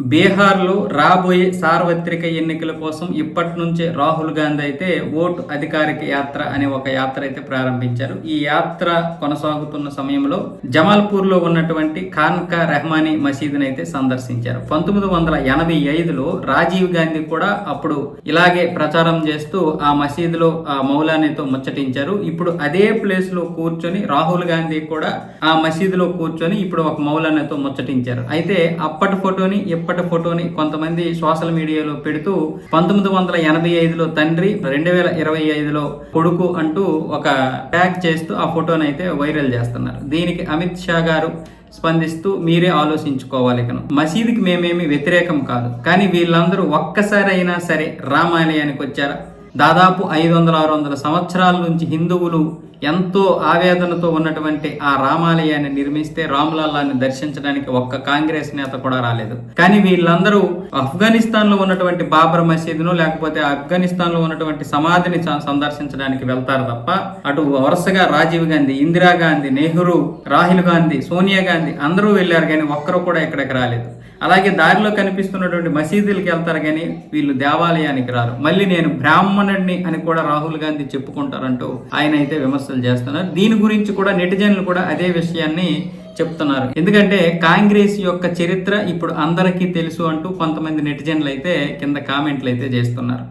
బీహార్లో రాబోయే సార్వత్రిక ఎన్నికల కోసం ఇప్పటి నుంచే రాహుల్ గాంధీ అయితే ఓటు అధికారిక యాత్ర అనే ఒక యాత్ర అయితే ప్రారంభించారు. ఈ యాత్ర కొనసాగుతున్న సమయంలో జమాల్పూర్లో ఉన్నటువంటి ఖాన్కా రెహమానీ మసీదుని అయితే సందర్శించారు. పంతొమ్మిది వందల ఎనభై ఐదులో రాజీవ్ గాంధీ కూడా అప్పుడు ఇలాగే ప్రచారం చేస్తూ ఆ మసీదులో ఆ మౌలానీతో ముచ్చటించారు. ఇప్పుడు అదే ప్లేస్లో కూర్చొని రాహుల్ గాంధీ కూడా ఆ మసీదులో కూర్చొని ఇప్పుడు ఒక మౌలానితో ముచ్చటించారు. అయితే అప్పటి ఫోటోని ఇప్పటి ఫోటోని కొంతమంది సోషల్ మీడియాలో పెడుతూ పంతొమ్మిది వందల ఎనభై ఐదులో తండ్రి రెండు వేల ఇరవై ఐదులో కొడుకు అంటూ ఒక ట్యాగ్ చేస్తూ ఆ ఫోటోని అయితే వైరల్ చేస్తున్నారు. దీనికి అమిత్ షా గారు స్పందిస్తూ మీరే ఆలోచించుకోవాలి ఇకను మసీదుకి మేమేమి వ్యతిరేకం కాదు. కానీ వీళ్ళందరూ ఒక్కసారైనా సరే రామాలయానికి వచ్చారా? దాదాపు ఐదు వందల ఆరు వందల సంవత్సరాల నుంచి హిందువులు ఎంతో ఆవేదనతో ఉన్నటువంటి ఆ రామాలయాన్ని నిర్మిస్తే రాములల్లాని దర్శించడానికి ఒక్క కాంగ్రెస్ నేత కూడా రాలేదు. కానీ వీళ్ళందరూ ఆఫ్ఘనిస్తాన్లో ఉన్నటువంటి బాబర్ మసీదును లేకపోతే ఆఫ్ఘనిస్తాన్లో ఉన్నటువంటి సమాధిని సందర్శించడానికి వెళ్తారు తప్ప అటు వరుసగా రాజీవ్ గాంధీ ఇందిరాగాంధీ నెహ్రూ రాహుల్ గాంధీ సోనియా గాంధీ అందరూ వెళ్ళారు కానీ ఒక్కరు కూడా ఇక్కడికి రాలేదు. అలాగే దారిలో కనిపిస్తున్నటువంటి మసీదులకి వెళ్తారు కానీ వీళ్ళు దేవాలయానికి రారు. మళ్ళీ నేను బ్రాహ్మణుడిని అని కూడా రాహుల్ గాంధీ చెప్పుకుంటారంటూ ఆయన అయితే విమర్శలు చేస్తున్నారు. దీని గురించి కూడా నెటిజన్లు కూడా అదే విషయాన్ని చెప్తున్నారు. ఎందుకంటే కాంగ్రెస్ యొక్క చరిత్ర ఇప్పుడు అందరికీ తెలుసు అంటూ కొంతమంది నెటిజన్లు అయితే కింద కామెంట్లు అయితే చేస్తున్నారు.